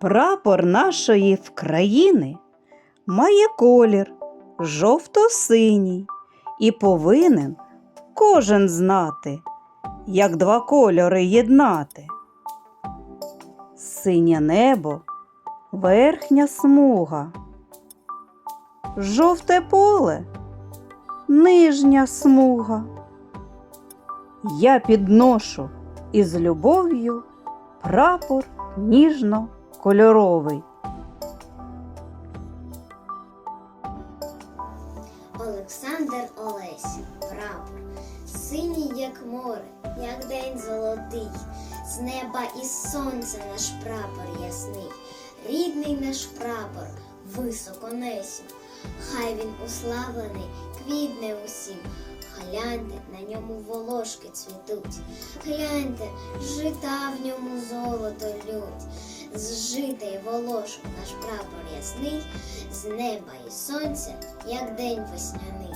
Прапор нашої вкраїни має колір жовто-синій і повинен кожен знати, як два кольори єднати. Синє небо, верхня смуга, жовте поле, нижня смуга. Я підношу із любов'ю прапор ніжно-кольоровий. Олександр Олесь, прапор, синій, як море, як день золотий, з неба і сонця наш прапор ясний, рідний наш прапор високо несім, хай він уславлений, квітне усім. Гляньте, на ньому волошки цвітуть, гляньте, жита в ньому золото лють, зжитий волошок наш прапор ясний, з неба і сонця, як день весняний.